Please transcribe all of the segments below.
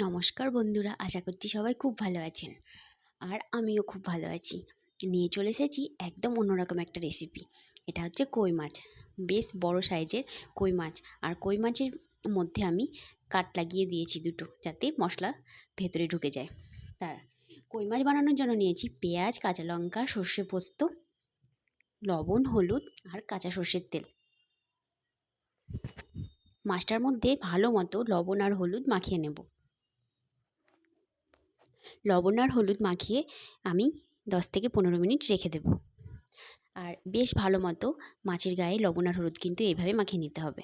নমস্কার বন্ধুরা, আশা করছি সবাই খুব ভালো আছেন। আর আমিও খুব ভালো আছি। নিয়ে চলে এসেছি একদম অন্যরকম একটা রেসিপি এটা হচ্ছে কই মাছ। বেশ বড় সাইজের কই মাছ। আর কই মাছের মধ্যে আমি কাট লাগিয়ে দিয়েছি দুটো, যাতে মশলা ভেতরে ঢুকে যায়। তা, কই মাছ বানানোর জন্য নিয়েছি পেঁয়াজ, কাঁচা লঙ্কা, সর্ষে পোস্ত, লবণ, হলুদ আর কাঁচা সর্ষের তেল। মাছটার মধ্যে ভালো মতো লবণ আর হলুদ মাখিয়ে নেব। লবণ আর হলুদ মাখিয়ে আমি দশ থেকে পনেরো মিনিট রেখে দেব। আর বেশ ভালো মতো মাছের গায়ে লবণ আর হলুদ কিন্তু এইভাবে মাখিয়ে নিতে হবে।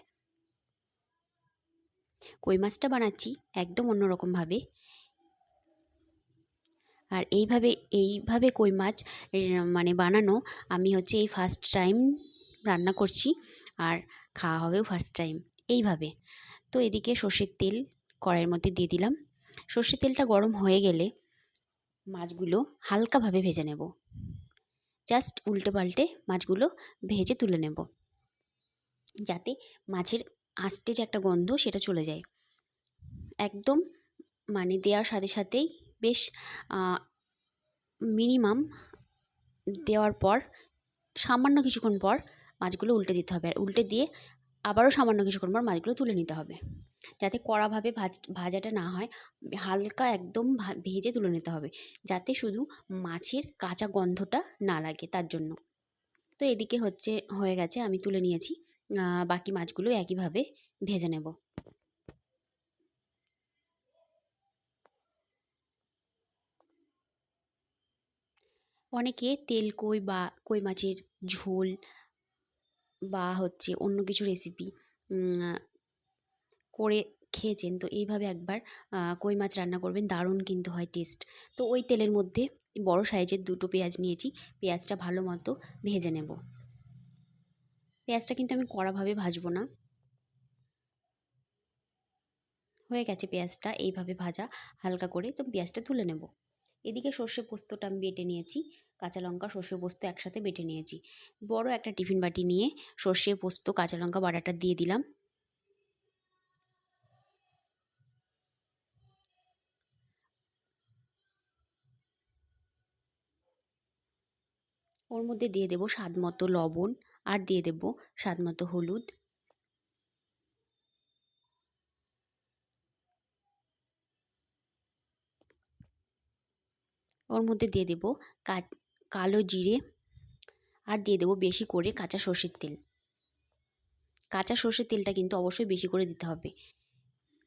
কই মাছটা বানাচ্ছি একদম অন্যরকমভাবে। আর এইভাবে এইভাবে কই মাছ মানে বানানো আমি হচ্ছে এই ফার্স্ট টাইম রান্না করছি আর খাওয়া হবেও ফার্স্ট টাইম এইভাবে। তো এদিকে সর্ষের তেল কড়াইয়ের মধ্যে দিয়ে দিলাম। সর্ষের তেলটা গরম হয়ে গেলে মাছগুলো হালকাভাবে ভেজে নেব। জাস্ট উল্টে পাল্টে মাছগুলো ভেজে তুলে নেব। যাতে মাছের আস্তে যে একটা গন্ধ সেটা চলে যায়। একদম মানে দেওয়ার সাথে সাথেই বেশ মিনিমাম দেওয়ার পর সামান্য কিছুক্ষণ পর মাছগুলো উল্টে দিতে হবে। আর উল্টে দিয়ে আবারও সামান্য কিছুক্ষণ পর মাছগুলো তুলে নিতে হবে। যাতে কড়াভাবে ভাজ, ভাজাটা না হয়, হালকা একদম ভেজে তুলে নিতে হবে। যাতে শুধু মাছের কাঁচা গন্ধটা না লাগে তার জন্য। তো এদিকে হচ্ছে, হয়ে গেছে, আমি তুলে নিয়েছি। বাকি মাছগুলো একইভাবে ভেজে নেব। অনেকে তেল, কই বা, কই মাছের ঝোল বা হচ্ছে অন্য কিছু রেসিপি করে খেয়েছেন, তো এইভাবে একবার কই মাছ রান্না করবেন, দারুণ কিন্তু হয় টেস্ট তো ওই তেলের মধ্যে বড় সাইজের দুটো পেঁয়াজ নিয়েছি, পেঁয়াজটা ভালো মতো ভেজে নেব। পেঁয়াজটা কিন্তু আমি কড়াভাবে ভাজবো না। হয়ে গেছে পেঁয়াজটা, এইভাবে ভাজা, হালকা করে, তো পেঁয়াজটা তুলে নেব। এদিকে সর্ষে পোস্তটা আমি বেটে নিয়েছি, কাঁচা লঙ্কা, সর্ষে পোস্ত একসাথে বেটে নিয়েছি। বড় একটা টিফিন বাটি নিয়ে সর্ষে পোস্ত, কাঁচা লঙ্কা বাটাটা দিয়ে দিলাম। ওর মধ্যে দিয়ে দেবো স্বাদ মতো লবণ আর দিয়ে দেবো স্বাদ মতো হলুদ। ওর মধ্যে দিয়ে দেবো কালো জিরে আর দিয়ে দেবো বেশি করে কাঁচা সর্ষের তেল। কাঁচা সর্ষের তেলটা কিন্তু অবশ্যই বেশি করে দিতে হবে।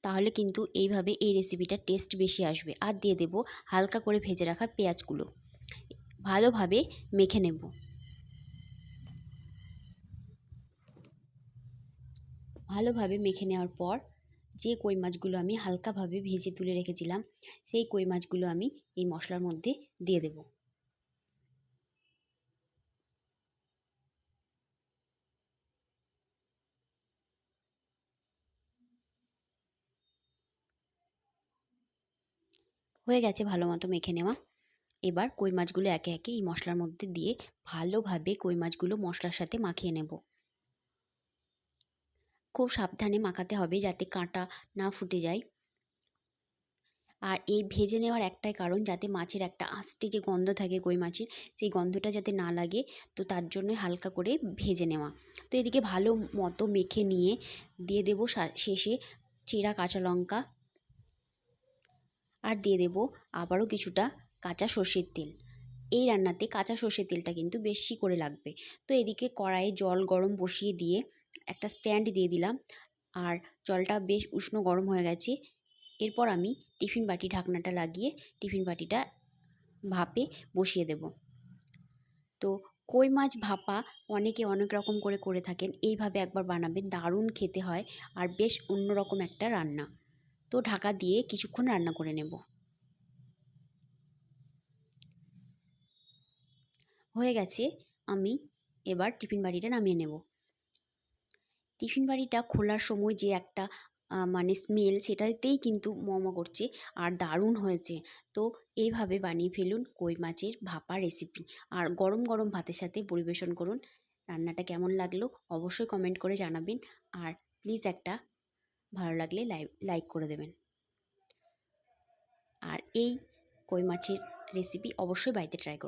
তাহলে কিন্তু এইভাবে এই রেসিপিটার টেস্ট বেশি আসবে। আর দিয়ে দেবো হালকা করে ভেজে রাখা পেঁয়াজগুলো। ভালোভাবে মেখে নেব। ভালোভাবে মেখে নেওয়ার পর যে কই মাছগুলো আমি হালকাভাবে ভেজে তুলে রেখেছিলাম, সেই কই মাছগুলো আমি এই মশলার মধ্যে দিয়ে দেব। হয়ে গেছে ভালো মতো মেখে নেওয়া। এবার কই মাছগুলো একে একে এই মশলার মধ্যে দিয়ে ভালোভাবে কই মাছগুলো মশলার সাথে মাখিয়ে নেব। খুব সাবধানে মাখাতে হবে যাতে কাঁটা না ফুটে যায়। আর এই ভেজে নেওয়ার একটাই কারণ যাতে মাছের একটা আস্তে যে গন্ধ থাকে কই মাছের, সেই গন্ধটা যাতে না লাগে, তো তার জন্য হালকা করে ভেজে নেওয়া। তো এদিকে ভালো মতো মেখে নিয়ে দিয়ে দেবো শেষে চেরা কাঁচা লঙ্কা। আর দিয়ে দেবো আবারও কিছুটা কাঁচা সর্ষের তেল। এই রান্নাতে কাঁচা সর্ষের তেলটা কিন্তু বেশি করে লাগবে। তো এদিকে কড়াইয়ে জল গরম বসিয়ে দিয়ে একটা স্ট্যান্ড দিয়ে দিলাম। আর জলটা বেশ উষ্ণ গরম হয়ে গেছে। এরপর আমি টিফিন বাটি ঢাকনাটা লাগিয়ে টিফিন বাটিটা ভাপে বসিয়ে দেব। তো কই মাছ ভাপা অনেকে অনেক রকম করে করে থাকেন। এইভাবে একবার বানাবেন, দারুণ খেতে হয় আর বেশ অন্যরকম একটা রান্না। তো ঢাকা দিয়ে কিছুক্ষণ রান্না করে নেব। হয়ে গেছে, আমি এবার টিফিন বাটিটা নামিয়ে নেব। টিফিন বাড়িটা খোলার সময় যে একটা মানে স্মেল সেটাতেই কিন্তু মম করছে আর দারুণ হয়েছে। তো এইভাবে বানিয়ে ফেলুন কই মাছের ভাপা রেসিপি আর গরম গরম ভাতের সাথে পরিবেশন করুন। রান্নাটা কেমন লাগল অবশ্যই কমেন্ট করে জানাবেন আর প্লিজ একটা ভালো লাগলে লাইক করে দেবেন। আর এই কই মাছের রেসিপি অবশ্যই বাড়িতে ট্রাই করুন।